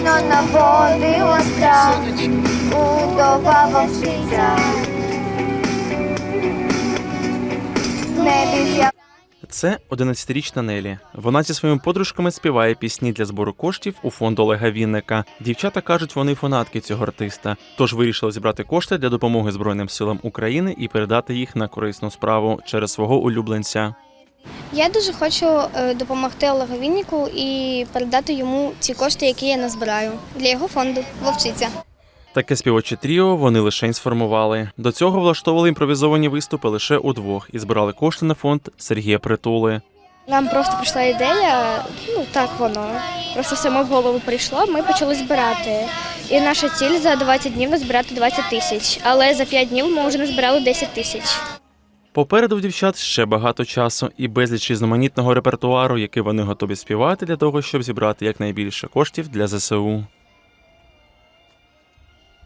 Вічно наводило страх Удова вовчиця Це 11-річна Нелі. Вона зі своїми подружками співає пісні для збору коштів у фонд Олега Вінника. Дівчата кажуть, вони фанатки цього артиста, тож вирішили зібрати кошти для допомоги Збройним силам України і передати їх на корисну справу через свого улюбленця. Я дуже хочу е, допомогти Олегу Віннику і передати йому ці кошти, які я назбираю для його фонду Вовчиця. Таке співоче тріо вони лишень сформували. До цього влаштовували імпровізовані виступи лише удвох і збирали кошти на фонд Сергія Притули. Нам просто прийшла ідея, ну так воно. Просто само в голову прийшло. Ми почали збирати. І наша ціль за 20 днів назбирати 20 тисяч. Але за 5 днів ми вже назбирали 10 тисяч. Попереду в дівчат ще багато часу і безліч різноманітного репертуару, який вони готові співати для того, щоб зібрати якнайбільше коштів для ЗСУ.